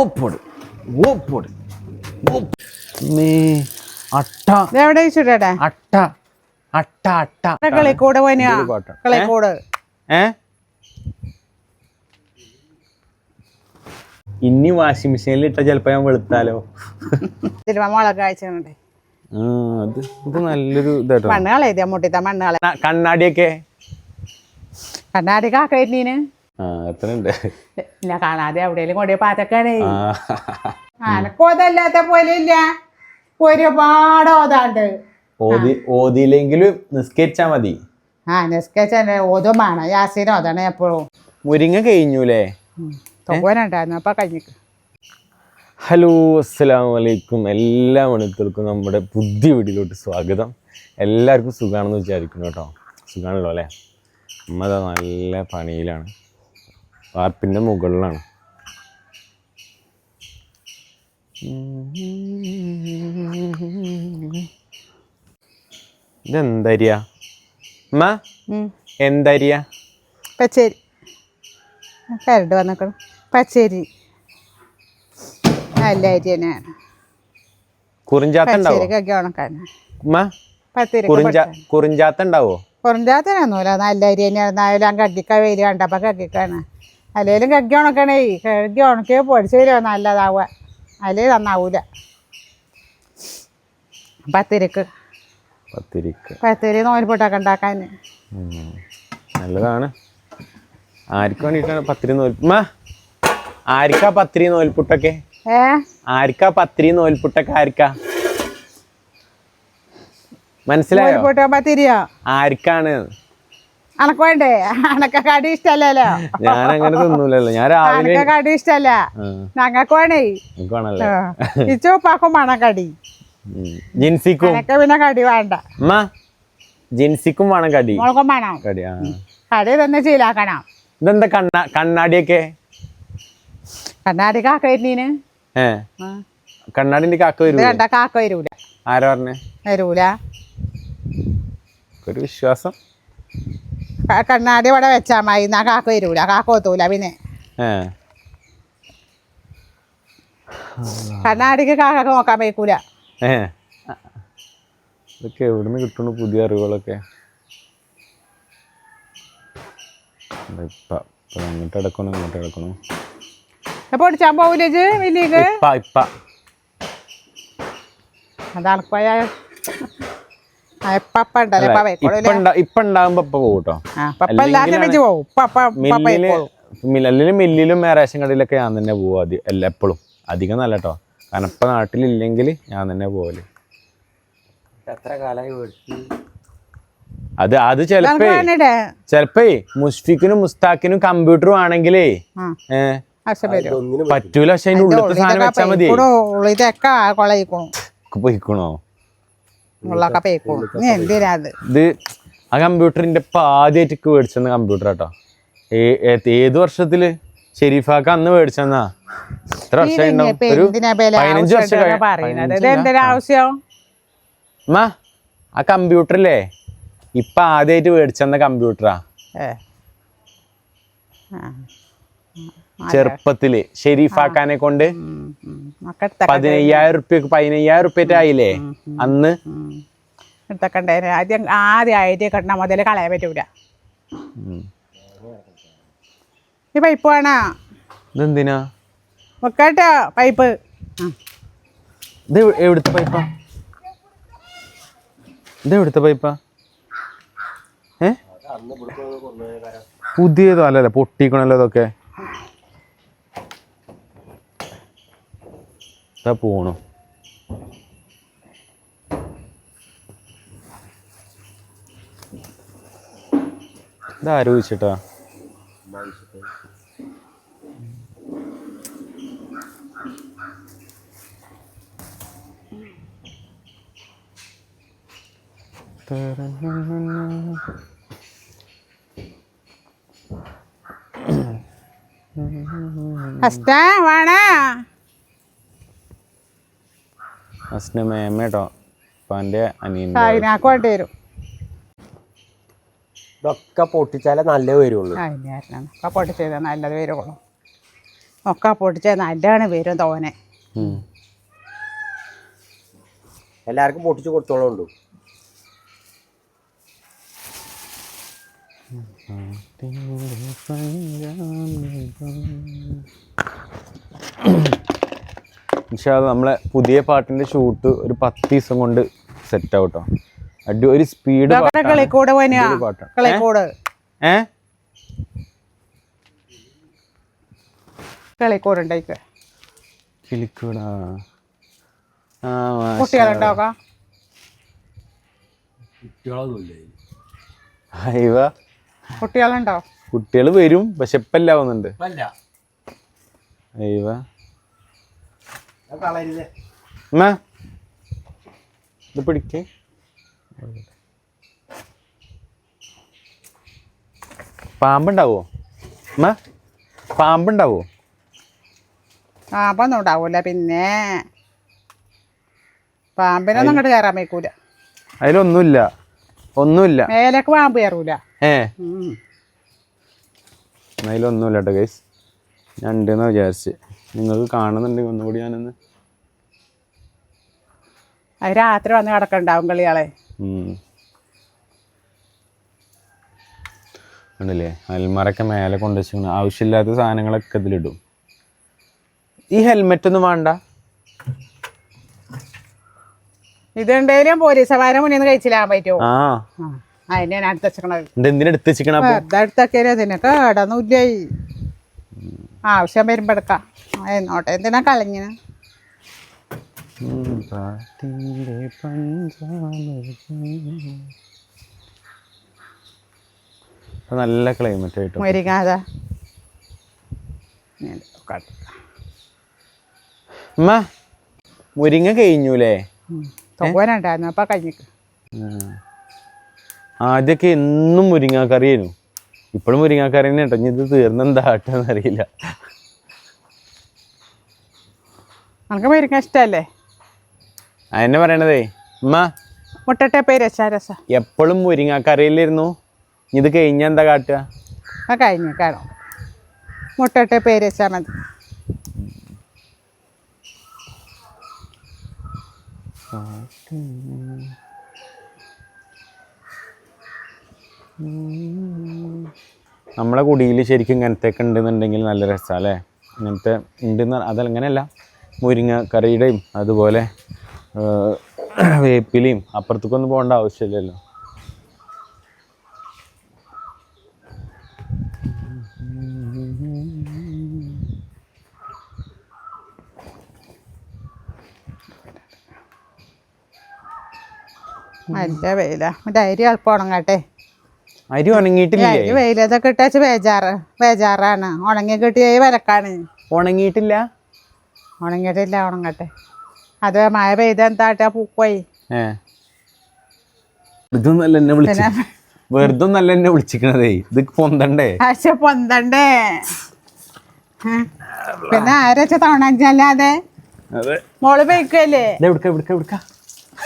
ഓപ്പോട് ഉപ്പ്. മേ അട്ട. എവിടെ അട്ട. അട്ട അട്ട. കളിക്കൂട് പോനിയാ ഇതിൽ കോട്ട. കളിക്കൂട്. ഏ? ഇനി വാഷിംഗ് മെഷീനിൽ ഇട്ട ചിലപ്പോ ഞാൻ വെളുത്താലോ? അയച്ചിട്ടുണ്ട് അത് ഇത് നല്ലൊരു ഇതാട്ടോ. മുട്ടിത്ത മണ്ണാളെ കണ്ണാടിയൊക്കെ? കണ്ണാടി കാക്കീന് ഇല്ല കാണാതെ എവിടെയെങ്കിലും കൊണ്ടേ പാത്തക്കാണേ ആ. അനക്കോതല്ലാത്ത പോലെ ഇല്ല. ഒരുപാട് ഓതാണ്ട്. ഓതി ഓതിയില്ലെങ്കിലും നിസ്കരിച്ചാ മതി. ആ നിസ്കച്ചനെ ഓതും വേണം. യാസീൻ ഓതാണ് എപ്പോഴും. മുരിങ്ങ കഴിഞ്ഞൂലേ? തോന്നുണ്ടായിരുന്നു അപ്പൊ കഴിഞ്ഞിക്ക്. ഹലോ അസ്സലാമു വലൈക്കും എല്ലാ മണിത്തർക്കും നമ്മുടെ ബുദ്ധി വീടിലോട്ട് സ്വാഗതം. എല്ലാവർക്കും സുഖമാണെന്ന് വിചാരിക്കുന്നു കേട്ടോ. സുഖമാണല്ലോ അല്ലേ? അമ്മ നല്ല പണിയിലാണ്. വാർപ്പിന്റെ മുകളിലാണ്. ഇതെന്തരിയ? അമ്മ. എന്തരിയ? പച്ചരി. കരണ്ട് വന്നിക്കണം. പച്ചരി. നല്ല അരി തന്നെയാണ് പച്ചരിക്കൊക്കെ കുറിഞ്ച കുറിഞ്ചാത്ത ഉണ്ടാവോ? നല്ല അരി തന്നെയാണ്. നായാലും കഗ്ഗിക്ക വെയിൽ കണ്ടപ്പോൾ കഗ്ഗിക്കാണ് അല്ലെങ്കിലും കഗ്ഗി ഉണക്കണേ. കഴുകി ഉണക്കിയ പൊടിച്ച് വരുമോ നല്ലതാവുക അല്ലേ നന്നാവൂല. പത്തിരിക്ക്. പത്തിരിക്ക്. പത്തിരി നോൽപ്പൊട്ടൊക്കെ ഉണ്ടാക്കാൻ. നല്ലതാണ്. ആർക്ക് വേണ്ടിയിട്ടാണ് പത്തിരി നോൽപ്പുമ്മ ആർക്കാ പത്തിരി നോൽപ്പുട്ടൊക്കെ ഏ? ആർക്കാ പത്തിരി നോൽപ്പുട്ടൊക്കെ ആർക്കാ മനസ്സിലായോ? പത്തിരിയോ? ആർക്കാണ് അനക്ക് വേണ്ടേ അനക്ക കടി ഇഷ്ടല്ലോ ഞാൻ അങ്ങനെ തിന്നൂലല്ലോ ഞാൻ രാവിലെ അനക്ക കടി ഇഷ്ടല്ല ഞങ്ങൾക്ക് വേണേ ഇച്ചുപ്പാക്കും വേണം കടി. ജിൻസിക്കും? അനക്ക പിന്നെ കടി വേണ്ട. ജിൻസിക്കും വേണം കടി. മോൾക്കും വേണം. കടി കടി തന്നെ ശീലാക്കണം. ഇതെന്താ കണ്ണ കണ്ണാടിയൊക്കെ? കണ്ണാടി കാക്ക വരുന്നീന്? ഏ. കണ്ണാടിന്റെ കാക്ക വരും വരൂ കണ്ട കാക്ക വരൂല. ആരാ പറഞ്ഞേ? വരൂല. ഒരു വിശ്വാസം. കണ്ണാടി ഇവിടെ വെച്ചാ മതി. എന്നാ കാക്ക വരൂല. കാക്ക ഒത്തൂല പിന്നെ. കണ്ണാടിക്ക് കാക്ക നോക്കാൻ വയ്ക്കൂല. ഇതൊക്കെ എവിടുന്ന് കിട്ടുന്നു പുതിയ അറിവുകളൊക്കെ? അതാണ് അങ്ങോട്ട് ഇങ്ങോട്ട് പോകൂട്ടോ മില്ലിൽ അല്ലെങ്കിൽ റേഷൻ കടയിലൊക്കെ ഞാൻ തന്നെ പോവും അത് അല്ല എപ്പോഴും അധികം നല്ല കേട്ടോ കാരണം ഇപ്പൊ നാട്ടിലില്ലെങ്കിൽ ഞാൻ തന്നെ പോവൽ. അത് അത് ചെലപ്പേ ചെലപ്പേ മുസ്ഫിക്കിനും മുസ്താഖിനും കമ്പ്യൂട്ടറും ആണെങ്കിലേ പറ്റൂല പക്ഷെ അതിന്റെ ഉള്ളിലത്തെ സാധനം വെച്ചാൽ മതി പോയിക്കണോ ഉള്ളൊക്കെ പേക്കണു നീ എന്തിനാ അത്? ഇത് ആ കമ്പ്യൂട്ടറിന്റെ ഇപ്പൊ ആദ്യമായിട്ട് മേടിച്ചെന്ന കമ്പ്യൂട്ടർ കേട്ടോ. ഏത് വർഷത്തിൽ? ഷെരീഫാക്ക അന്ന് മേടിച്ചെന്നാ? എത്ര വർഷം ഒരു പതിനഞ്ച് വർഷം ആവശ്യം? അമ്മ ആ. കമ്പ്യൂട്ടറില്ലേ? ഇപ്പൊ ആദ്യമായിട്ട് മേടിച്ചെന്ന കമ്പ്യൂട്ടറാ. ഏ. ചെറുപ്പത്തിൽ ഷെരീഫാക്കാനെ കൊണ്ട് പതിനയ്യായിരം റുപ്യക്ക് പതിനയ്യായിരം റുപ്യറ്റ് ആയില്ലേ? അന്ന് ഉം. ആദ്യം ആദ്യം ആയിട്ട് കെട്ടണ മുതൽ കളയാൻ പറ്റൂല. ഈ പൈപ്പ് വേണോ? ഇതെന്തിനാ? വെക്കട്ടോ പൈപ്പ്. ഇത് എവ്- എവിടുത്തെ പൈപ്പാ? ഇത് എവിടുത്തെ പൈപ്പാ? ഏ? പുതിയതോ അല്ലല്ലേ പൊട്ടിക്കണല്ലോ ഇതൊക്കെ. ഇതാ പോണു. ഇതാരോചിച്ചിട്ടാ ഫസ്റ്റാ വേണോ കേട്ടോ ഉപ്പാന്റെ അനിയന്റെ അതിനാക്ക് വേണ്ടി വരും. ഇതൊക്കെ പൊട്ടിച്ചാലേ നല്ല വരുള്ളൂ. അതിനായിരുന്നു ഒക്കെ പൊട്ടി ചെയ്താൽ നല്ലത് വരുള്ളൂ. ഒക്കെ പൊടിച്ച് നല്ലാണ് വരും തോനെ. എല്ലാവർക്കും പൊട്ടിച്ച് കൊടുത്തോളുണ്ട്? ഇൻഷാ അത് നമ്മളെ പുതിയ പാട്ടിന്റെ ഷൂട്ട് ഒരു പത്ത് ദിവസം കൊണ്ട് സെറ്റ് ആവട്ടോ അടി ഒരു സ്പീഡ് പാട്ടാണ്. ഏ? കളിക്കൂട്. ഉണ്ടായിക്ക്. കിളിക്കൂടാ. കുട്ടികളുണ്ടോ? കുട്ടികൾ വരും പക്ഷെ ഇപ്പല്ല എല്ലാം വന്നുണ്ട് കളരുത് അമ്മ ഇത് പിടിക്കേ. പാമ്പുണ്ടാവോ? അമ്മ പാമ്പുണ്ടാവോ? പാമ്പൊന്നും ഉണ്ടാവൂല പിന്നെ പാമ്പിനൊന്നും അങ്ങോട്ട് കയറാൻ വയ്ക്കൂല. അതിലൊന്നുമില്ല. ഒന്നുമില്ല. മേലേക്ക് പാമ്പ് കയറൂല ഏ. അതിലൊന്നുമില്ല കേട്ടോ ഗൈസ് ഞാൻ ഉണ്ടെന്ന് വിചാരിച്ച്. നിങ്ങൾക്ക് കാണുന്നുണ്ടെങ്കിൽ ഒന്നുകൂടി ഞാനൊന്ന് അത് രാത്രി വന്ന് കിടക്കണ്ടാവും കളിയാളെ. ഉണ്ടല്ലേ? അൽമറൊക്കെ മേലെ കൊണ്ടുവച്ചു ആവശ്യമില്ലാത്ത സാധനങ്ങളൊക്കെ ഇതിലിടും. ഈ ഹെൽമെറ്റ് ഒന്നും വേണ്ട. ഇതുണ്ടെങ്കിലും പോലീസ് മുന്നിൽ നിന്ന് കഴിച്ചില്ലാൻ പറ്റുമോ ആ. അതിനെ അടുത്ത് വെച്ചേക്കണത് ഇത് എന്തിനാ എടുത്ത് വെച്ചിക്കണ അടുത്തൊക്കെ അതിനൊക്കെ കേടൊന്നുമില്ല ആവശ്യം വരുമ്പോ എടുക്കാം. എന്നോട്ടെ. എന്തിനാ കളഞ്ഞിന് പഞ്ചാമൃതം. നല്ല ക്ലൈമറ്റ് ആയിട്ട്? മുരിങ്ങാതെ അമ്മ മുരിങ്ങ കഴിഞ്ഞൂലേ? തോന്നുണ്ടായിരുന്നു അപ്പൊ കഴിഞ്ഞിക്ക്. ആദ്യമൊക്കെ എന്നും മുരിങ്ങ ആയിരുന്നു. ഇപ്പോഴും മുരിങ്ങാക്കാരൻ തന്നെ കേട്ടോ ഇനി ഇത് തീർന്നെന്താ അറിയില്ല. നമുക്ക് മുരിങ്ങ ഇഷ്ടല്ലേ? അതന്നെ പറയണതേ. അമ്മ മുട്ടട്ടെ പേര് രസ. എപ്പോഴും മുരിങ്ങാക്കറിയിലിരുന്നു ഇത് കഴിഞ്ഞാൽ എന്താ കാട്ടുക? ആ കഴിഞ്ഞു കാണും. മുട്ടട്ടെ പേര് വെച്ചാൽ മതി. നമ്മളെ കുടിയിൽ ശരിക്കും ഇങ്ങനത്തെ ഒക്കെ ഉണ്ടെന്നുണ്ടെങ്കിൽ നല്ല രസമാണ് അല്ലേ ഇങ്ങനത്തെ ഉണ്ടെന്ന് അതങ്ങനെയല്ല. മുരിങ്ങ കറിയുടെയും അതുപോലെ വേപ്പിലയും അപ്പുറത്തേക്കൊന്നും പോകേണ്ട ആവശ്യമില്ലല്ലോ. നല്ല വെയിലാ. ഡയറി അല്പം ഉണങ്ങട്ടെ. അരി ഉണങ്ങിയിട്ടില്ല? ഡയറി വെയിലതൊക്കെ ഇട്ടാച്ച് ബേജാറ് ബേജാറാണ്. ഉണങ്ങി കിട്ടിയ വിലക്കാണ് ഉണങ്ങിയിട്ടില്ല? ഉണങ്ങിയിട്ടില്ല ഉണങ്ങട്ടെ. അത് മഴ പെയ്ത എന്താട്ടാ പൂക്കോയി ഏ. വെറുതെ നല്ല എന്നെ വിളിച്ചു വെറുതെ നല്ല എന്നെ വിളിച്ചിക്കണതേ. ഇത് പൊന്തണ്ടേ? പക്ഷെ പൊന്തണ്ടേ? പിന്നെ ആരച്ച തവണല്ലാതെ മോൾ പെയ്ക്കല്ലേ എവിടുക്ക എവിടുക്ക എവിടുക്ക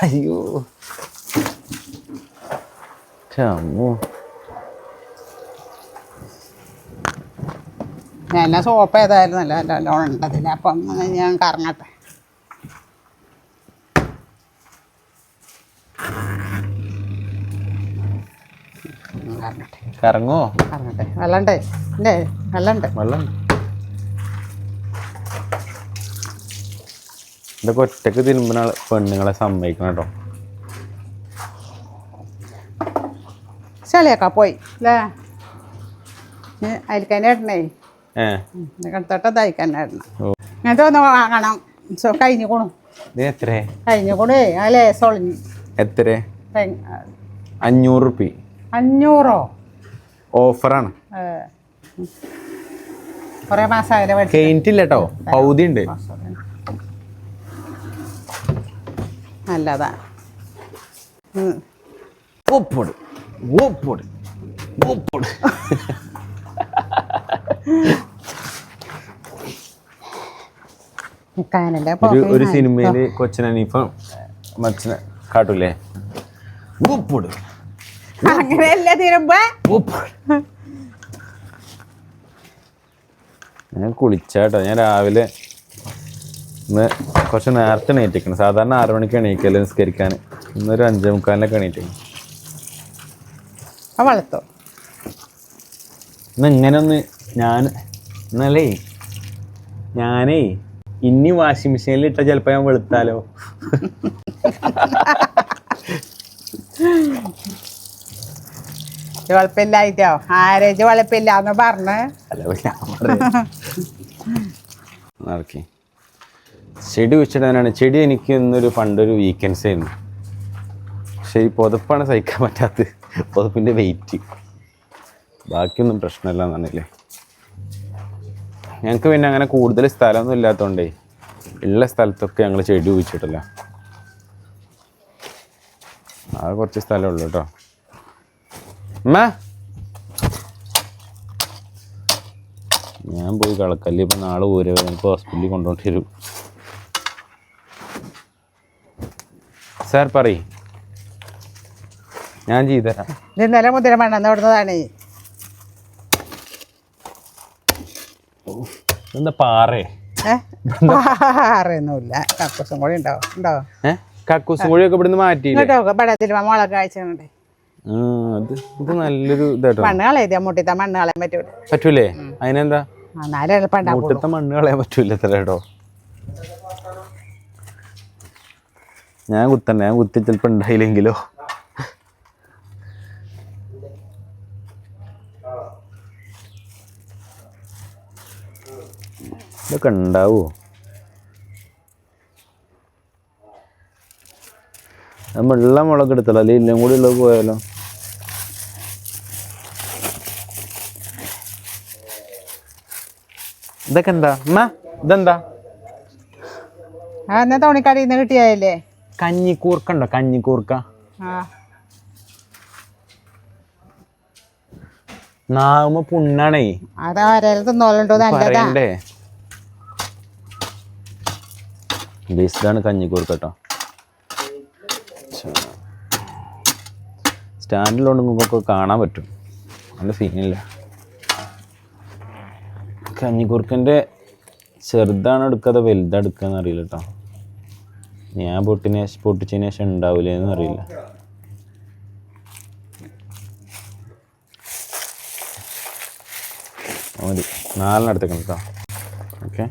അയ്യോ. ചമ്മോ നല്ല സോപ്പ് ഏതായാലും നല്ല നല്ലോണം ഉണ്ടതില്ല അപ്പം ഞാൻ കറങ്ങട്ടെ. കറങ്ങോ? കറങ്ങട്ടെ. വെള്ളണ്ടേ? ഇല്ലേ? വെള്ളണ്ട്. വെള്ളം ഇതൊക്കെ ഒറ്റയ്ക്ക് തിരുമ്പുന്ന പെണ്ണുങ്ങളെ സമ്മതിക്കണം കേട്ടോ. ചെളിയൊക്കെ പോയി. അല്ലേ അയൽക്കന്നെ ഇടണേ ഇടണം ഓ. ഇങ്ങനത്തെ ഒന്ന് വാങ്ങണം. സോ കഴിഞ്ഞു കൊണു. ഇത് എത്ര? കഴിഞ്ഞു കൊണേ. ആ ലേസൊളിഞ്ഞു എത്ര? അഞ്ഞൂറ് റുപ്പി അഞ്ഞൂറോ? ഓഫറാണ്. കുറേ മേടിച്ചു കഴിഞ്ഞിട്ടില്ല കേട്ടോ പൗതി ഉണ്ട് നല്ലതാ. ഒപ്പോട് ഒപ്പോട് ഒപ്പോട് ഒരു. സിനിമയിൽ കൊച്ചനീഫ മച്ചനെ കാട്ടൂലേ? ഉപ്പുട് അങ്ങനെയല്ല തിരുമ്പോ? ഞാൻ കുളിച്ചാട്ടോ ഞാൻ രാവിലെ ഇന്ന് കുറച്ച് നേരത്തെ എണീറ്റിക്കണം സാധാരണ ആറു മണിക്ക് എണീക്കല്ലേ നിസ്കരിക്കാൻ. ഇന്നൊരു അഞ്ചേ മുക്കാലിനൊക്കെ എണീറ്റിക്കണം ആ വളർത്തോ. ഇന്ന് ഇങ്ങനെ ഒന്ന് ഞാൻ എന്നാലേ ഞാനേ ഇനി വാഷിംഗ് മെഷീനിൽ ഇട്ട ചിലപ്പോൾ ഞാൻ വെളുത്താലോ? കുഴപ്പമില്ലായിട്ടോ ആരേജ് വളപ്പില്ല എന്ന് പറഞ്ഞ്. നടക്കി. ചെടി വെച്ചിടാനാണ് ചെടി എനിക്ക് ഇന്നൊരു പണ്ടൊരു വീക്കെൻഡ്സ് ആയിരുന്നു. പക്ഷേ ഈ പുതപ്പാണ് സഹിക്കാൻ പറ്റാത്തത്. പുതപ്പിന്റെ വെയിറ്റ് ബാക്കിയൊന്നും പ്രശ്നമില്ല എന്നാണല്ലേ ഞങ്ങൾക്ക് പിന്നെ അങ്ങനെ കൂടുതൽ സ്ഥലമൊന്നും ഇല്ലാത്തതുകൊണ്ടേ ഉള്ള സ്ഥലത്തൊക്കെ ഞങ്ങൾ ചെടി കുഴിച്ചിട്ടില്ല അത് കുറച്ച് സ്ഥലമേ ഉള്ളൂ കേട്ടോ അമ്മ ഞാൻ പോയി കളക്കല്ലേ ഇപ്പം നാളെ ഊര എനിക്ക് ഹോസ്പിറ്റലിൽ കൊണ്ടുപോയിട്ട് വരും. സാർ പറയും. ഞാൻ ചെയ്തുതരാം ഇത് ഇന്നലെ മുതിര മണ്ണെന്ന് വിടുന്നതാണേ എന്താ പാറേ? കക്കൂസും കൂടി ഉണ്ടാവും ഉണ്ടാവും കക്കൂസും കൂടിയൊക്കെ ഇവിടുന്ന് പടത്തിൽ മുളക് ഇത് നല്ലൊരു ഇതാട്ടോ. മണ്ണ് കളയരുത്. മുട്ടിത്ത മണ്ണ് കളയാൻ പറ്റൂല. പറ്റൂലേ? അതിനെന്താ? എന്നാലും എളുപ്പം ഉണ്ടാവുള്ളൂ മുട്ടത്തെ മണ്ണ് കളയാൻ പറ്റൂല ഇത്ര കേട്ടോ. ഞാൻ കുത്തണ്ട ഞാൻ കുത്തി ചിലപ്പോൾ ഉണ്ടായില്ലെങ്കിലോ? ഇതൊക്കെ നമ്മൾ നമ്മളുള്ള മുളക് എടുത്തല്ലോ അല്ലെങ്കിൽ ഇല്ലും കൂടി ഉള്ളത് പോയാലോ? ഇതൊക്കെ എന്താ? അമ്മ ഇതെന്താ? എന്നാ തോണിക്കടയിൽ നിന്ന് കിട്ടിയതല്ലേ കഞ്ഞിക്കൂർക്ക ഉണ്ടോ? കഞ്ഞിക്കൂർക്ക നാവുമ്പോ പുണ്ണാണേ. അതാ തിന്നോളുണ്ടോ നല്ലതാ. ബേസ്ഡാണ് കഞ്ഞിക്കൂർ കേട്ടോ സ്റ്റാൻഡിലുണ്ടെങ്കിൽ കാണാൻ പറ്റും. നല്ല സീനില്ല കഞ്ഞിക്കൂർക്കന്റെ ചെറുതാണ് എടുക്കാതെ വലുതാണ് എടുക്കാന്ന് അറിയില്ല കേട്ടോ. ഞാൻ പൊട്ടിന് പൊട്ടിച്ചതിന് ശേഷം ഉണ്ടാവില്ലേന്ന് അറിയില്ല. മതി. നാലെണ്ണം കേട്ടോ. ഓക്കെ.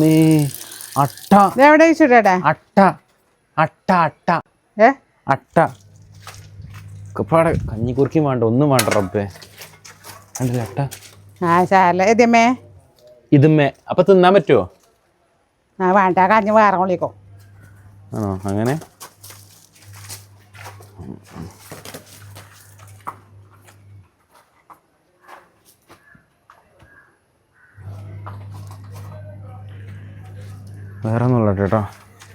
മേ അട്ട. എവിടെ വെച്ചിട്ടേ അട്ട. അട്ട അട്ട. ഏ? അട്ട. വേണ്ട ഒന്നും വേണ്ട റബ്ബേ. കണ്ടില്ല അട്ട? ആ ഇതമ്മേ ഇതുമ്മേ അപ്പൊ തിന്നാൻ പറ്റുമോ ആ വേണ്ട കഞ്ഞി വേറെ കൊള്ളിക്കോ. ആണോ? അങ്ങനെ? വേറെ ഒന്നുമില്ല കേട്ടോ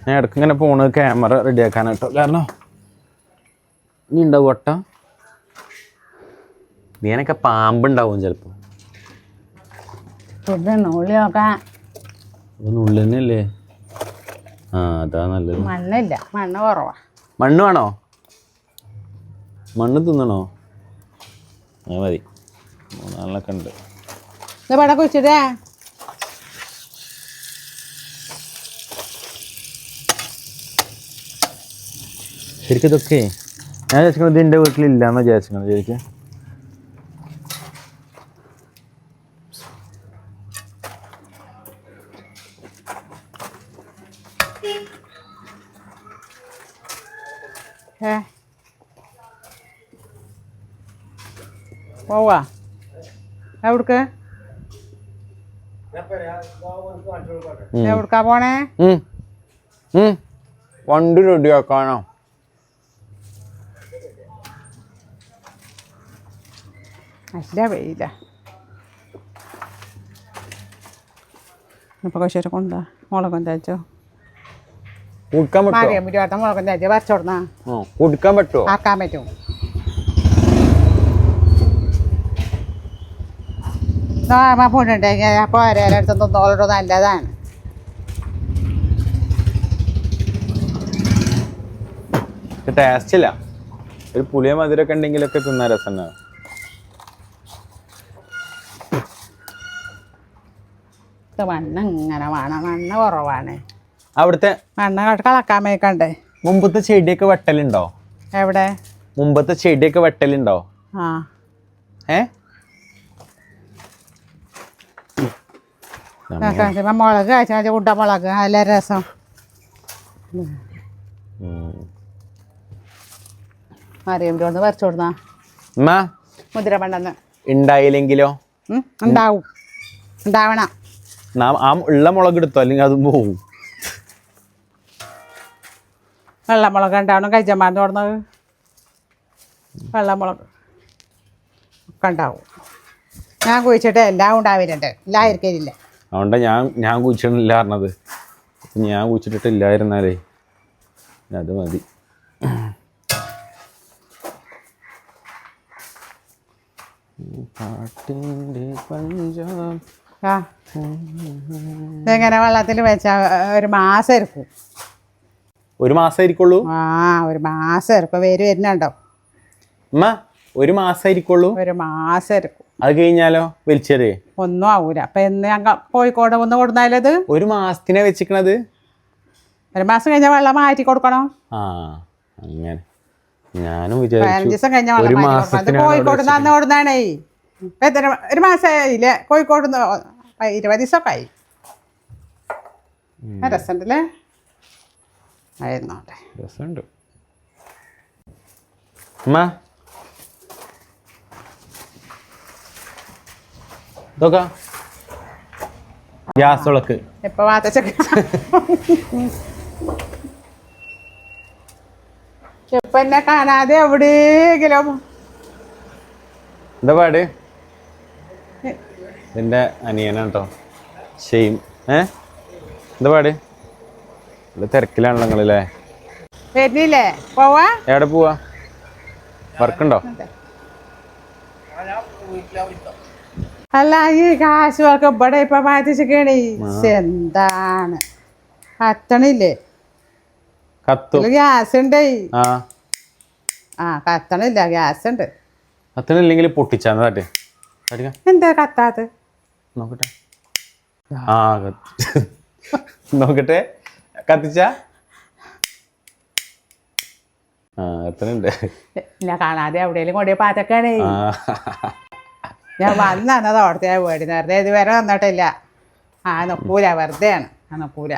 ഞാൻ ഇടയ്ക്ക് ഇങ്ങനെ പോണത് ക്യാമറ റെഡിയാക്കാനാട്ടോ കാരണം ഇനി ഉണ്ടാവും ഒട്ട നീനൊക്കെ പാമ്പുണ്ടാവും ചിലപ്പോൾ തന്നെയല്ലേ ആ അതാ നല്ലത്. മണ്ണില്ല മണ്ണ് കുറവാ. മണ്ണ് വേണോ? മണ്ണ് തിന്നണോ? മതി. മൂന്നാളിനൊക്കെ ഉണ്ട്. ഇത് ശരിക്കും ഇതൊക്കെ ഞാൻ വിചാരിക്കുന്നത് എന്റെ വീട്ടിലില്ലാന്ന് വിചാരിച്ചിരിക്കുന്നത് ശരിക്കും. ഏ. പോവാ എവിടക്ക്? എവിടക്കാ പോണേ. വണ്ടി റെഡിയാക്കാനോ നല്ല വെയില. ഇപ്പൊ കുറച്ചേരം കൊണ്ടാ? മുളകും തേച്ചോ? കുടിക്കാൻ പറ്റുമോ മുളകും തേച്ചോ? വരച്ചോടന്നാ കൊടുക്കാൻ പറ്റുമോ ആക്കാൻ പറ്റും. പോയിട്ടുണ്ടെങ്കിൽ അപ്പോൾ ആരെടുത്ത് തിന്നോളോ നല്ലതാണ്. ടേസ്റ്റ് ഇല്ല. ഒരു പുളിയ മധുരമൊക്കെ ഉണ്ടെങ്കിലൊക്കെ തിന്നാൻ രസമുണ്ടാവും ഇത് മണ്ണ് ഇങ്ങനെ വേണം. മണ്ണ് കുറവാണ്. അവിടുത്തെ മണ്ണ് കള- കളക്കാൻ മേക്കണ്ടേ? മുമ്പത്തെ ചെടിയൊക്കെ വെട്ടലുണ്ടോ? എവിടെ? മുമ്പത്തെ ചെടിയൊക്കെ വെട്ടലുണ്ടോ? ആ. ഏ? മുളക് കഴിച്ചാൽ കുട്ട മുളക്. നല്ല രസം. അറിയുമ്പോൾ ഒന്ന് പറിച്ചു കൊടുന്നാ. മുദ്ര പണ്ടെന്ന് ഉണ്ടായില്ലെങ്കിലോ? ഉണ്ടാവും. ഉണ്ടാവണം. നാം ആ ഉള്ള മുളക് എടുത്തോ? അല്ലെങ്കിൽ അതും പോവും. വെള്ളമുളക് ഉണ്ടാവണം കഴിച്ചമാർന്ന് തുടങ്ങുന്നത് വെള്ളമുളക് ഒക്കെ ഉണ്ടാവും ഞാൻ കുഴിച്ചിട്ട് എല്ലാം ഉണ്ടാവില്ലുണ്ട് എല്ലാം അതുകൊണ്ട് ഞാൻ ഞാൻ കുഴിച്ചിട്ടില്ല പറഞ്ഞത്. ഞാൻ കുഴിച്ചിട്ടിട്ടില്ലായിരുന്നാലേ അത് മതി. പാട്ടിന്റെ പഞ്ചാബ് ആ. ഇതെങ്ങനെ വെള്ളത്തിൽ വെച്ചാൽ ഒരു മാസം ഇരിക്കും. ഒരു മാസം ഇരിക്കുള്ളൂ? ആ ഒരു മാസം ഇരിക്കും. വേര് വരുന്നുണ്ടോ? ഒരു മാസം ഇരിക്കുള്ളൂ? ഒരു മാസം ഇരിക്കും. അത് കഴിഞ്ഞാലോ വലിച്ചെറിയേ ഒന്നും ആവൂല. അപ്പൊ എന്ന് ഞങ്ങൾ കോഴിക്കോട് ഒന്ന് കൊടുന്നാലത് ഒരു മാസത്തിനെ വെച്ചിക്കണത്? ഒരു മാസം കഴിഞ്ഞാൽ വെള്ളം മാറ്റി കൊടുക്കണോ? ആ അങ്ങനെ. ഞാനും പതിനഞ്ച് വിചാരിച്ചു ദിവസം കഴിഞ്ഞാൽ വെള്ളം മാറ്റി കൊടുക്കണം. അത് കോഴിക്കോട് നിന്ന് കൊടുന്നാണേ. ഇപ്പം എത്ര ഒരു മാസമായില്ലേ കോഴിക്കോട് നിന്ന് ഇരുപത് ദിവസമൊക്കെ ആയി രസമുണ്ടല്ലേ ആയിരുന്നോട്ടെ. രസമുണ്ട് അമ്മ. ഇതൊക്കെ. ഗ്യാസ് വിളക്ക് ഇപ്പൊ വാത്തച്ചൊക്കെ? ഇപ്പൊ എന്നെ കാണാതെ എവിടെയെങ്കിലും എന്താ പാട്? ഇതിന്റെ അനിയനാണ് കേട്ടോ ഷെയിം ഏ? എന്താ പാട്? ഇവിടെ തിരക്കിലാണല്ലോ നിങ്ങളല്ലേ? വരുന്നില്ലേ പോവാ? എവിടെ പോവാ? വർക്കുണ്ടോ? അല്ല ഈ കാശുകളൊക്കെ ഇവിടെ ഇപ്പൊ വാത്തിച്ചേക്കണേ എന്താണ്? കത്തണില്ലേ? കത്തും. ഗ്യാസ് ഉണ്ട് ആ. ആ കത്തണില്ല ഗ്യാസ് ഉണ്ട് കത്തണില്ലെങ്കിൽ പൊട്ടിച്ചാന്ന് എന്താ കത്താത് നോക്കട്ടെ. ആ നോക്കട്ടെ. കത്തിച്ച? കത്തനുണ്ട് ഞാൻ കാണാതെ എവിടെയെങ്കിലും കൊണ്ടുപോയി പാത്തക്കാണേ ഞാൻ ഞാൻ വന്നത് അവിടുത്തെ വീട് നേരത്തെ ഇതുവരെ വന്നിട്ടില്ല. ആ നൊപ്പൂല വെറുതെ ആണ് ആ നൊപ്പൂല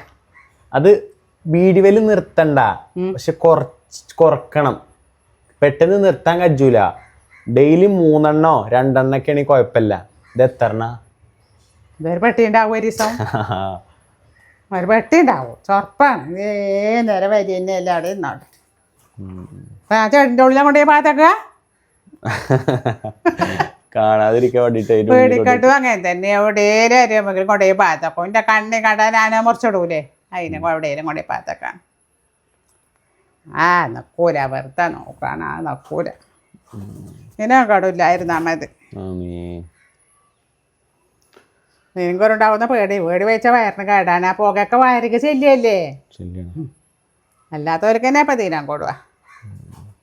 അത് വീഡിയോയിൽ നിർത്തണ്ട. പക്ഷെ കുറച്ച് കുറക്കണം. പെട്ടെന്ന് നിർത്താൻ കഴിച്ചൂല ഡെയിലി മൂന്നെണ്ണോ രണ്ടെണ്ണൊക്കെ ആണെങ്കിൽ കുഴപ്പമില്ല. ഇത് എത്രണ്ണ? ഇതൊരു പെട്ടി ഉണ്ടാവും ഒരു ദിവസം? ഒരു പെട്ടി ഉണ്ടാവും ചൊറപ്പാണ്. ഏ നേരെ വരി തന്നെ എല്ലാവിടെ ഇന്നോട്ടെ ആ ചേട്ടന്റെ ഉള്ളിലെ കൊണ്ടേ പാത്തക്ക കാണാതിരിക്കാൻ വേണ്ടിട്ട് കൊണ്ട് പേടിക്കട്ടും അങ്ങനെ തന്നെ എവിടെയും അറിയുമ്പോൾ കൊണ്ടുപോയി പാത്തക്കും എന്റെ കണ്ണി കണ്ടാൽ ഞാൻ മുറിച്ചിടൂലേ? അതിനെ എവിടെയും കൊണ്ടേ പാത്തക്ക ആ നക്കൂല. വെറുതെ നോക്കാണ്. ആ നക്കൂല. ഇതിനെ കടില്ലായിരുന്നാ മതി. നിനക്കൊരുണ്ടാവുന്ന പേടി. പേടി വെച്ച വയറിന് കേടാണ്. ആ പുകയൊക്കെ വയറിക്ക് ശല്യല്ലേ? അല്ലാത്തവർക്ക് തന്നെ ഇപ്പം തീരാൻ കൊടുവാ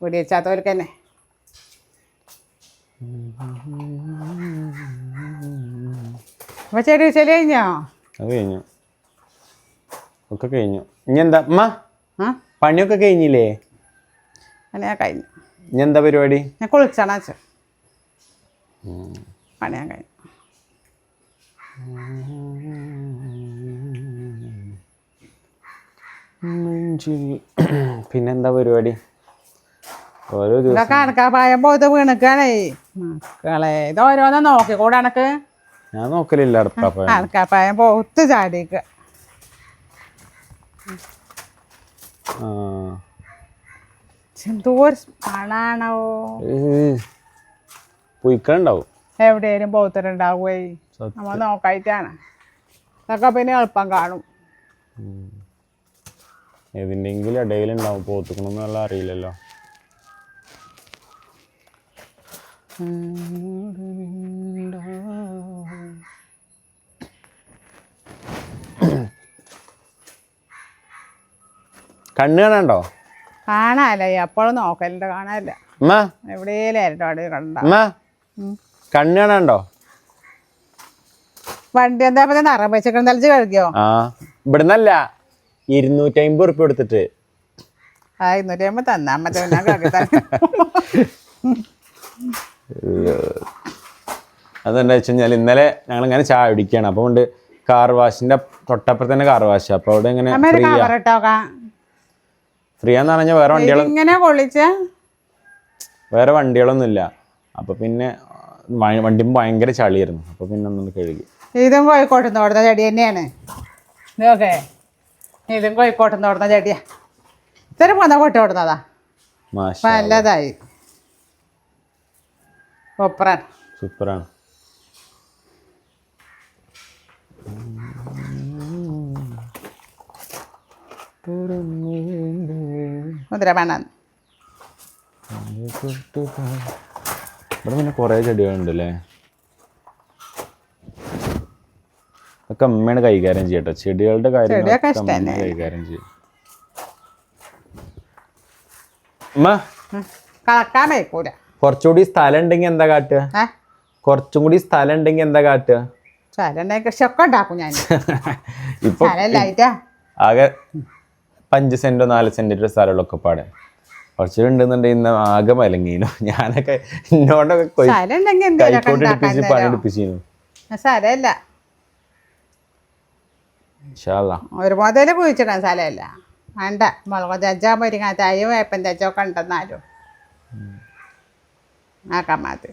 വീട് വെച്ചാത്തവർക്ക് തന്നെ അപ്പൊ ചെടി വെച്ചാൽ കഴിഞ്ഞോ? അത് കഴിഞ്ഞു. ഒക്കെ കഴിഞ്ഞു. ഇനി എന്താ? അമ്മ പണിയൊക്കെ കഴിഞ്ഞില്ലേ? പണിയാ കഴിഞ്ഞു. ഇനി എന്താ പരിപാടി? ഞാൻ കുളിച്ചാണ് പണിയാൻ പണിയാ കഴിഞ്ഞു. പിന്നെന്താ പരിപാടി? ഓരോ ദിവസം. ഇവിടെ കണക്കാപ്പായം പോയിട്ട് വീണക്കാണേ. മക്കളെ ഇത് ഓരോന്നും നോക്കിക്കൂടെ എനക്ക് ഞാൻ നോക്കലില്ല അടുപ്പാപ്പ. കണക്കാപ്പായം പോത്ത് ചാടിക്ക് ആ. എന്തോ ഒരു മണാണോ പൊയ്ക്കണ്ടാവും എവിടെയും പോത്തിട്ടുണ്ടാവുകയെ സത്യം. നമ്മൾ നോക്കായിട്ടാണ്. ഇതൊക്കെ പിന്നെ എളുപ്പം കാണും. ഏതിന്റെങ്കിലും ഇടയിലുണ്ടാവും. പോത്തുക്കണമെന്നുള്ള അറിയില്ലല്ലോ. കണ്ണ് കാണാണ്ടോ കാണാല്ല എപ്പോഴും നോക്കലുണ്ട് കാണാനില്ല. അമ്മ എവിടെയും ഇരട്ടോട് കണ്ട. അമ്മ കണ്ണ് കാണാണ്ടോ വണ്ടി എന്താ പറയുക നിറം വെച്ചിട്ട് തലച്ച് കഴുകിയോ? ആ ഇവിടുന്നല്ല. ഇരുന്നൂറ്റി അമ്പത് ഉറുപ്പ്യ കൊടുത്തിട്ട്. ആ ഇരുന്നൂറ്റി അമ്പത് തന്നാ മറ്റേ ഞാൻ കഴുകി അതെന്താ വെച്ച് കഴിഞ്ഞാൽ ഇന്നലെ ഞങ്ങൾ ഇങ്ങനെ ചായ കുടിക്കുകയാണ്. അപ്പോൾ കൊണ്ട് കാർ വാഷിന്റെ തൊട്ടപ്പുറത്ത് തന്നെ കാർ വാഷ് അപ്പോൾ അവിടെ ഇങ്ങനെ അമ്മ ഒരു ഫ്രീ കവർ ഇട്ടോക്കാം ഫ്രീ ആന്ന് പറഞ്ഞാൽ വേറെ വണ്ടികൾ ഇങ്ങനെ പൊള്ളിച്ച വേറെ വണ്ടികളൊന്നും ഇല്ല അപ്പോൾ പിന്നെ വണ്ടിയും ഭയങ്കര ചളിയായിരുന്നു. അപ്പോൾ പിന്നെ ഒന്നും കഴുകി. ഇതും കോഴിക്കോട്ട് നിന്ന് ഓടുന്ന ചെടി തന്നെയാണ്. ഇതൊക്കെ ഇതും കോഴിക്കോട്ട് നിന്ന് ഓടുന്ന ചെടിയാ. ഇത്തരം പോന്ന കൊട്ടി ഓടുന്നതാ. നല്ലതായി ഒപ്പറാൻ സൂപ്പറാണ്. മുദ്ര വേണം. ഇവിടെ പിന്നെ കുറേ ചെടികളുണ്ട് അല്ലേ ഒക്കെ അമ്മയാണ് കൈകാര്യം ചെയ്യട്ടോ ചെടികളുടെ കാര്യം. കൈകാര്യം ചെയ്യും കുറച്ചുകൂടി സ്ഥലം ഉണ്ടെങ്കിൽ എന്താ കാട്ടുക? കുറച്ചും കൂടി സ്ഥലം ഉണ്ടെങ്കിൽ എന്താ കാട്ടുക? സ്ഥലം കൃഷിയൊക്കെ ഉണ്ടാക്കും ഞാൻ. ഇപ്പൊ ആകെ പഞ്ച് സെന്റോ നാല് സെന്റിന്റെ ഒക്കെ പാടെ. കുറച്ചുകൂടി ഉണ്ടെന്നുണ്ടെങ്കിൽ ഇന്ന് ആകെ മലങ്ങീനു. ഞാനൊക്കെ എന്നോടൊക്കെ കൈക്കോട്ട് എടുപ്പിച്ച് പണി എടുപ്പിച്ചിരുന്നു സ്ഥലമില്ല ഒരു മുതൽ കുഴിച്ചിടാൻ സ്ഥലമില്ല. വേണ്ട. മുളക് തേച്ചാ മുരിങ്ങാത്തായും വേപ്പൻ തേച്ചൊക്കെ ഉണ്ടെന്നാലും. ആക്കാൻ മാറ്റി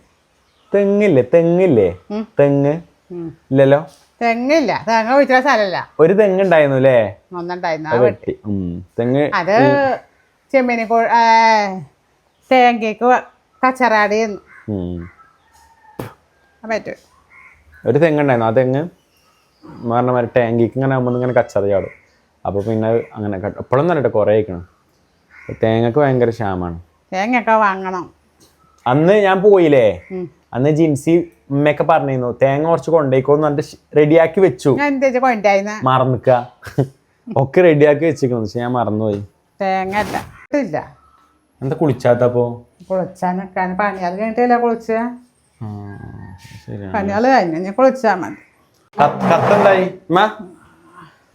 തെങ്ങില്ലേ? തെങ്ങില്ലേ? തെങ്ങ്? ഇല്ലല്ലോ? തെങ്ങില്ല. തെങ്ങ് കുഴിച്ചിട സ്ഥലമല്ല. ഒരു തെങ്ങ് ഉണ്ടായിരുന്നു അല്ലേ ഒന്നുണ്ടായിരുന്നു. വെട്ടി. തെങ്ങ് അത് ചെമ്മിനി കൂ തേങ്ങയ്ക്ക് കച്ചറാടി പറ്റും. ഒരു തെങ്ങുണ്ടായിരുന്നു. ആ തെങ്ങ് പറഞ്ഞ മാതിരി ടാങ്കിക്ക് ഇങ്ങനെ ആകുമ്പോൾ ഇങ്ങനെ കച്ചറ ചാടും. അപ്പോൾ പിന്നെ അങ്ങനെ എപ്പോഴും തന്നെ കുറേ ആയിക്കണം. തേങ്ങക്ക് ഭയങ്കര ക്ഷാമാണ്. തേങ്ങയൊക്കെ വാങ്ങണം. അന്ന് ഞാൻ പോയില്ലേ? അന്ന് ജിൻസി ഉമ്മയൊക്കെ പറഞ്ഞിരുന്നു തേങ്ങ കുറച്ച് കൊണ്ടേക്കോന്ന് പറഞ്ഞിട്ട് റെഡിയാക്കി വെച്ചു. മറന്നിക്ക. ഒക്കെ റെഡിയാക്കി വെച്ചിരിക്കുന്നു. പക്ഷെ ഞാൻ മറന്നുപോയി. തേങ്ങ ഇല്ല. എന്താ കുളിച്ചാത്തപ്പോ കുളിച്ചാനൊക്കെ പണിയാൽ കഴിഞ്ഞിട്ടില്ല കുളിച്ച? പണിയാൽ കഴിഞ്ഞ കുളിച്ചാ ഞാൻ മതി. കത്തം കത്തെന്തായി?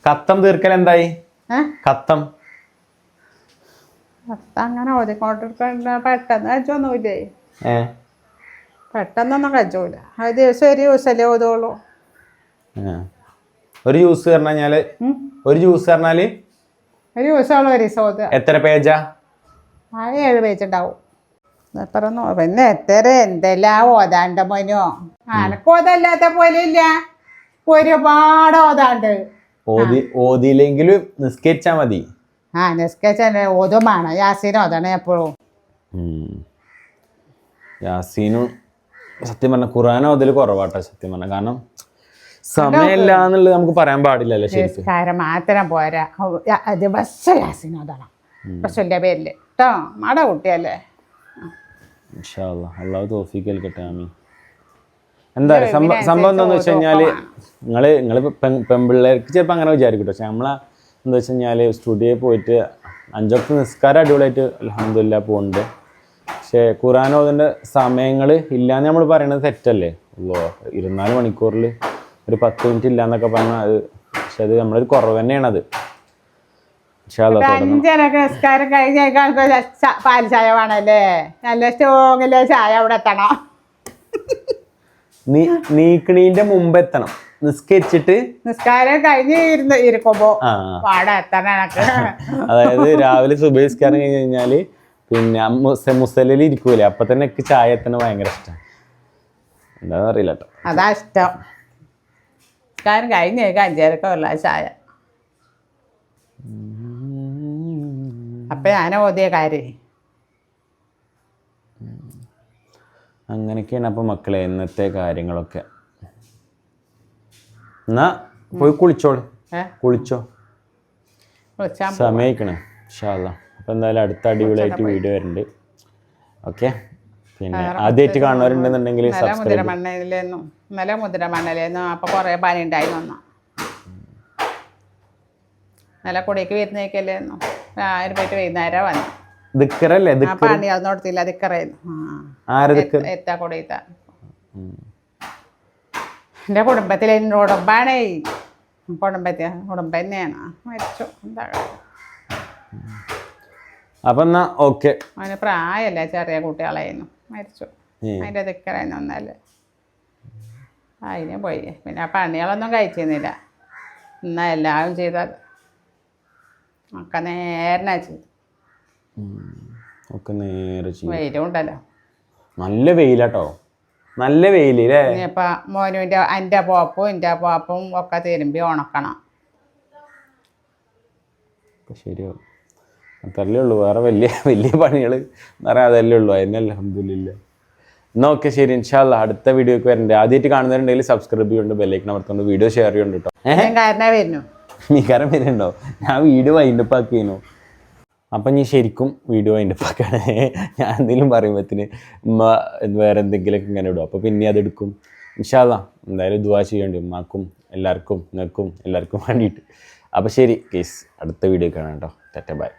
കത്തം തീർക്കൽ എന്തായി കത്തം. അങ്ങനെ ഓതിക്കൊണ്ടിരിക്കണ്ട പെട്ടെന്ന് കഴിച്ചൊന്നുമില്ലേ പെട്ടെന്നൊന്നും കഴിച്ചൂല അത് ദിവസം ഒരു ദിവസമല്ലേ ഓതുള്ളൂ. ഒരു ജ്യൂസ് പറഞ്ഞാൽ ഒരു ജ്യൂസ് പറഞ്ഞാൽ ഒരു ദിവസമുള്ള ഒരു ദിവസം എത്ര പേജാ? ആ ഏഴ് പേജ് ഉണ്ടാവും പറഞ്ഞു പിന്നെ എത്ര എന്തെല്ലാം ഓതാണ്ട മോനോ? അനക്ക് ഓതല്ലാത്ത പോലെ ഇല്ല. ഒരുപാട് ഓതാണ്ട്. ഓതി ഓതിയില്ലെങ്കിലും നിസ്കരിച്ചാ മതി. ആ നിസ്കരിച്ച ഓതും വേണം. യാസീൻ ഓതണേ എപ്പോഴും. യാസീനും സത്യം പറഞ്ഞ ഖുറാൻ അതിൽ കുറവാട്ടോ സത്യം പറഞ്ഞ. കാരണം സമയമില്ല എന്നുള്ളത് നമുക്ക് പറയാൻ പാടില്ലല്ലോ നിസ്കാരം മാത്രം പോരാ. ദിവസം ഓതണം പ്രശ്നമില്ല പേരിൽ. കേട്ടോ മാട കുട്ടിയല്ലേ. അള്ളാഹു തോഫിക്ക് നൽകട്ടെ ആമീൻ. എന്താ സംഭവം സംഭവം എന്താന്ന് വെച്ച് കഴിഞ്ഞാൽ നിങ്ങൾ നിങ്ങൾ പെൺപിള്ളേർക്ക് ചിലപ്പോൾ അങ്ങനെ വിചാരിക്കും പക്ഷെ നമ്മളെ എന്താ വെച്ച് കഴിഞ്ഞാൽ സ്റ്റുഡിയോയിൽ പോയിട്ട് അഞ്ചൊക്കെ നിസ്കാരം അടിപൊളിയായിട്ട് അലഹമില്ല പോകുന്നുണ്ട് പക്ഷേ ഖുറാനോതിന്റെ സമയങ്ങൾ ഇല്ലാന്ന് നമ്മൾ പറയണത് തെറ്റല്ലേ? ഇരുപത്തിനാല് മണിക്കൂറിൽ ഒരു പത്ത് മിനിറ്റ് ഇല്ല എന്നൊക്കെ പറഞ്ഞാൽ അത് പക്ഷെ അത് നമ്മളൊരു കുറവ് തന്നെയാണത്. അഞ്ചരക്ക് നിസ്കാരം കഴിഞ്ഞ പാൽ ചായ വേണല്ലേ? നല്ല സ്ട്രോങ്ങിലെ ചായ അവിടെ എത്തണം. നീ നീക്കണീന്റെ മുമ്പ് എത്തണം നിസ്കരിച്ചിട്ട് നിസ്കാരം കഴിഞ്ഞ് ഇരുന്ന് ഇരിക്കുമ്പോ പാടെ എത്തണം എനക്ക്. അതായത് രാവിലെ സുബഹിസ്കാരം കഴിഞ്ഞ് കഴിഞ്ഞാൽ പിന്നെ മുസ മുസലിൽ ഇരിക്കൂലേ. അപ്പൊ തന്നെ എനിക്ക് ചായ എത്തണ ഭയങ്കര ഇഷ്ടം. എന്താണെന്ന് അറിയില്ല കേട്ടോ അതാ ഇഷ്ടം. നിസ്കാരം കഴിഞ്ഞ് അഞ്ചരക്ക് ചായ അപ്പൊ ഞാൻ ഓതിയ കാര്യം. അങ്ങനെയൊക്കെയാണ് അപ്പൊ മക്കളെ ഇന്നത്തെ കാര്യങ്ങളൊക്കെ. എന്നാ പോയി കുളിച്ചോളൂ. കുളിച്ചോ? സമയിക്കണേ അപ്പൊ എന്തായാലും അടുത്ത അടിപൊളിയായിട്ട് വീഡിയോ വരുന്നുണ്ട് ഓക്കെ? പിന്നെ ആദ്യമായിട്ട് കാണുന്നവരുണ്ടെന്നുണ്ടെങ്കിൽ ഇന്നലെ സബ്സ്ക്രൈബ് നല്ല മുതിരമണ്ണയിലേന്നു അപ്പൊ കൊറേ പനി ഉണ്ടായി വന്നു. ഇന്നലെ കുടിക്ക് വരുന്നേക്കല്ലേന്നു. രാവിലെ പോയിട്ട് വൈകുന്നേരം വന്നു. ദിക്കറല്ലേ? പണി അത് കൊടുത്തില്ല ദിക്കറായിരുന്നു എത്താ കുടിയത്ത. എന്റെ കുടുംബത്തിലെ കുടുംബാണേ കുടുംബത്തിൽ കുടുംബം തന്നെയാണ്. മരിച്ചു. എന്താ അപ്പം എന്നാ ഓക്കെ. അവന് പ്രായമല്ല ചെറിയ കുട്ടികളായിരുന്നു മരിച്ചു. അതിന്റെ ദിക്കറായിരുന്നു ഒന്നല്ലേ അതിന് പോയി. പിന്നെ ആ പണികളൊന്നും കഴിച്ചിരുന്നില്ല. എന്നാ എല്ലാവരും ചെയ്തത് ഒക്കെ നേരനാ ചെയ്തു. ഒക്കെ നേരെ ചെയ്യും വെയിലും ഉണ്ടല്ലോ. നല്ല വെയിലാട്ടോ. നല്ല വെയിൽ അല്ലേ മോനുവിന്റെ എന്റെ പോപ്പും എന്റെ പോപ്പും ഒക്കെ തിരുമ്പി ഉണക്കണം. ശരിയാവും. അത്രല്ലേ ഉള്ളൂ. വേറെ വലിയ വലിയ പണികൾ എന്ന് പറയാൻ അതല്ലേ ഉള്ളൂ. അതിനെ അലഹമില്ല എന്നാൽ ഓക്കെ ശരി. ഇൻഷാല്ല അടുത്ത വീഡിയോക്ക് വരണ്ടേ. ആദ്യമായിട്ട് കാണുന്നവരുണ്ടെങ്കിൽ സബ്സ്ക്രൈബ് ചെയ്യുന്നുണ്ട് ബെല്ലൈക്കൺ അമർത്തുണ്ട്. വീഡിയോ ഷെയർ ചെയ്യുന്നുണ്ട് കേട്ടോ നീ ഞാൻ കാരണേ വരുന്നുണ്ടോ? ഞാൻ വീഡിയോ വൈൻഡ് വൈൻഡപ്പ് ആക്കിയിരുന്നു അപ്പം നീ ശരിക്കും വീഡിയോ വൈൻഡപ്പ് ആക്കാണ്. ഞാൻ എന്തെങ്കിലും പറയുമ്പോഴത്തിന് ഉമ്മ വേറെ എന്തെങ്കിലുമൊക്കെ ഇങ്ങനെ ഇടും. അപ്പോൾ പിന്നെ അതെടുക്കും ഇൻഷാല്ല എന്തായാലും ദുവാ ചെയ്യേണ്ടി ഉമ്മാക്കും എല്ലാവർക്കും നിങ്ങൾക്കും എല്ലാവർക്കും വേണ്ടിയിട്ട്. അപ്പോൾ ശരി കേസ് അടുത്ത വീഡിയോ കാണാം കേട്ടോ ടെറ്റ ബൈ